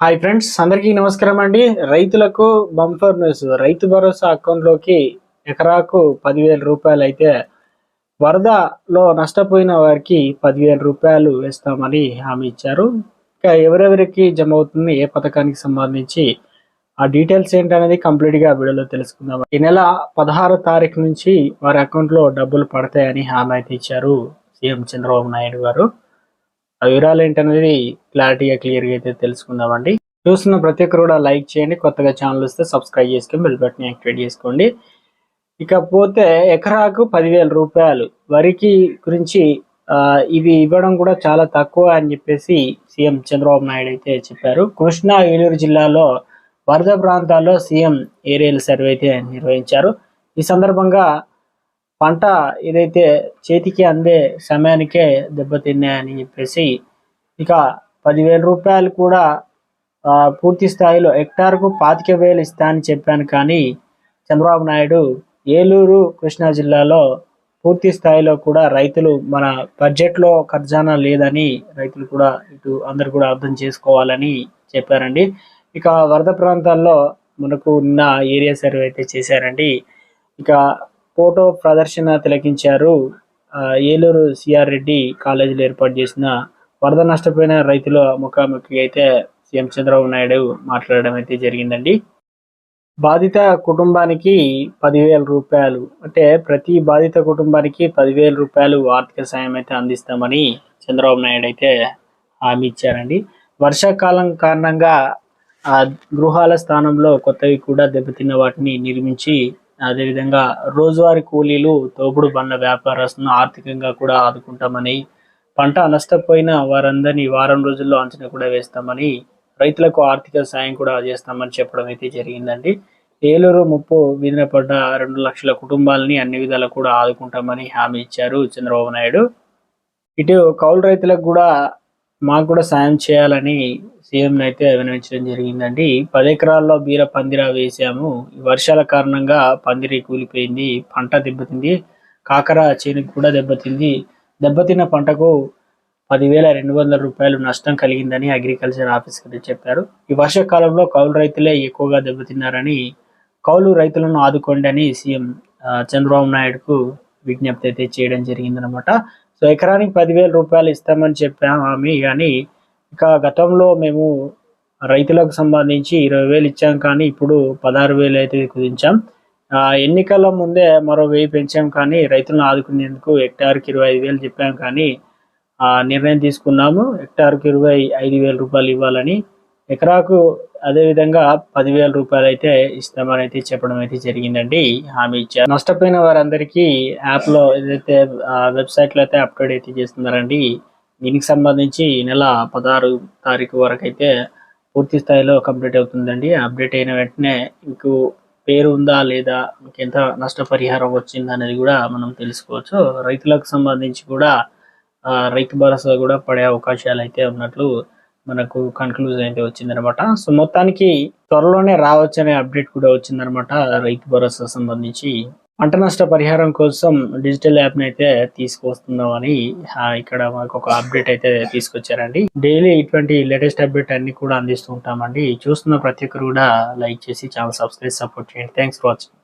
Hi friends అందరికీ నమస్కారం అండి. రైతులకు బంఫర్నెస్ న్యూస్ రైతు భరోసా అకౌంట్లోకి ఎకరాకు పదివేల రూపాయలు అయితే వరదలో నష్టపోయిన వారికి పదివేల రూపాయలు వేస్తామని హామీ ఇచ్చారు. ఇంకా ఎవరెవరికి జమ అవుతుంది ఏ పథకానికి సంబంధించి ఆ డీటెయిల్స్ ఏంటనేది కంప్లీట్గా వీడియోలో తెలుసుకుందాం. ఈ నెల పదహారో తారీఖు నుంచి వారి అకౌంట్లో డబ్బులు పడతాయని హామీ అయితే ఇచ్చారు. సీఎం చంద్రబాబు నాయుడు గారు. ఆ వివరాలు ఏంటనేది క్లారిటీగా క్లియర్గా అయితే తెలుసుకుందామండి. చూస్తున్న ప్రతి ఒక్కరు కూడా లైక్ చేయండి. కొత్తగా ఛానల్ వస్తే సబ్స్క్రైబ్ చేసుకొని బెల్ బటన్ యాక్టివేట్ చేసుకోండి. ఇకపోతే ఎకరాకు పదివేల రూపాయలు వరికి గురించి ఇవి ఇవ్వడం కూడా చాలా తక్కువ అని చెప్పేసి సీఎం చంద్రబాబు నాయుడు అయితే చెప్పారు. కృష్ణా ఏలూరు జిల్లాలో వరద ప్రాంతాల్లో సీఎం ఏరియల్ సర్వే అయితే నిర్వహించారు. ఈ సందర్భంగా పంట ఏదైతే చేతికి అందే సమయానికే దెబ్బతిన్నాయని చెప్పేసి ఇక పదివేల రూపాయలు కూడా పూర్తి స్థాయిలో హెక్టార్కు పాతిక వేలు ఇస్తా అని చెప్పాను. కానీ చంద్రబాబు నాయుడు ఏలూరు కృష్ణా జిల్లాలో పూర్తి స్థాయిలో కూడా రైతులు మన బడ్జెట్లో ఖర్జానా లేదని రైతులు కూడా ఇటు అందరు కూడా అర్థం చేసుకోవాలని చెప్పారండి. ఇక వరద ప్రాంతాల్లో మనకు ఉన్న ఏరియా సర్వే అయితే చేశారండి. ఇక ఫోటో ప్రదర్శన తిలకించారు ఏలూరు సిఆర్ రెడ్డి కాలేజీలో ఏర్పాటు చేసిన వరద నష్టపోయిన రైతుల ముఖాముఖి అయితే సీఎం చంద్రబాబు నాయుడు మాట్లాడడం అయితే జరిగిందండి. బాధిత కుటుంబానికి పదివేల రూపాయలు అంటే ప్రతి బాధిత కుటుంబానికి పదివేల రూపాయలు ఆర్థిక సాయం అయితే అందిస్తామని చంద్రబాబు నాయుడు అయితే హామీ ఇచ్చారండి. వర్షాకాలం కారణంగా ఆ గృహాల స్థానంలో కొత్తవి కూడా దెబ్బతిన్న వాటిని నిర్మించి అదేవిధంగా రోజువారీ కూలీలు తోపుడు బండ్ల వ్యాపారస్తులను ఆర్థికంగా కూడా ఆదుకుంటామని పంట నష్టపోయిన వారందరినీ వారం రోజుల్లో అంచనా కూడా వేస్తామని రైతులకు ఆర్థిక సాయం కూడా చేస్తామని చెప్పడం అయితే జరిగిందండి. ఏలూరు ముప్పు వీధిన పడ్డ రెండు లక్షల కుటుంబాలని అన్ని విధాలు కూడా ఆదుకుంటామని హామీ ఇచ్చారు చంద్రబాబు నాయుడు. ఇటు కౌలు రైతులకు కూడా మాకు కూడా సాయం చేయాలని సీఎం అయితే వినవించడం జరిగిందండి. పది ఎకరాల్లో బీర పందిరా వేసాము. ఈ వర్షాల కారణంగా పందిరి కూలిపోయింది పంట దెబ్బతింది కాకర చేనుకు కూడా దెబ్బతింది. దెబ్బతిన్న పంటకు పదివేల రెండు వందల రూపాయలు నష్టం కలిగిందని అగ్రికల్చర్ ఆఫీసర్ చెప్పారు. ఈ వర్షాకాలంలో కౌలు రైతులే ఎక్కువగా దెబ్బతిన్నారని కౌలు రైతులను ఆదుకోండి అని సీఎం చంద్రబాబు నాయుడుకు విజ్ఞప్తి అయితే చేయడం జరిగిందనమాట. సో ఎకరానికి పదివేల రూపాయలు ఇస్తామని చెప్పాము ఆమె. కానీ ఇక గతంలో మేము రైతులకు సంబంధించి ఇరవై వేలు ఇచ్చాం కానీ ఇప్పుడు పదహారు వేలు అయితే కుదించాం. ఎన్నికల ముందే మరో వెయ్యి పెంచాం కానీ రైతులను ఆదుకునేందుకు హెక్టార్కి ఇరవై ఐదు వేలు చెప్పాం కానీ నిర్ణయం తీసుకున్నాము. హెక్టార్కి ఇరవై ఐదు వేల రూపాయలు ఇవ్వాలని. ఎకరాకు అదే విధంగా పదివేల రూపాయలు అయితే ఇస్తామని అయితే చెప్పడం అయితే జరిగిందండి. హామీ ఇచ్చారు. నష్టపోయిన వారందరికీ యాప్లో ఏదైతే వెబ్సైట్లో అయితే అప్డేట్ అయితే చేస్తున్నారండి. దీనికి సంబంధించి నెల పదహారు తారీఖు వరకు అయితే పూర్తి స్థాయిలో కంప్లీట్ అవుతుందండి. అప్డేట్ అయిన వెంటనే మీకు పేరు ఉందా లేదా మీకు ఎంత నష్టపరిహారం వచ్చిందా అనేది కూడా మనం తెలుసుకోవచ్చు. రైతులకు సంబంధించి కూడా రైతు భరోసా కూడా పడే అవకాశాలు అయితే ఉన్నట్లు మనకు కన్క్లూజ్ అయితే వచ్చిందనమాట సో మొత్తానికి త్వరలోనే రావచ్చనే అప్డేట్ కూడా వచ్చిందనమాట రైతు భరోసా సంబంధించి. పంట నష్ట పరిహారం కోసం డిజిటల్ యాప్ని అయితే తీసుకొస్తున్నామని అని ఇక్కడ మనకు ఒక అప్డేట్ అయితే తీసుకొచ్చారండి. డైలీ ఇటువంటి లేటెస్ట్ అప్డేట్ అన్ని కూడా అందిస్తూ ఉంటామండి. చూస్తున్న ప్రతి ఒక్కరు కూడా లైక్ చేసి ఛానల్ సబ్స్క్రైబ్ సపోర్ట్ చేయండి. Thanks for watching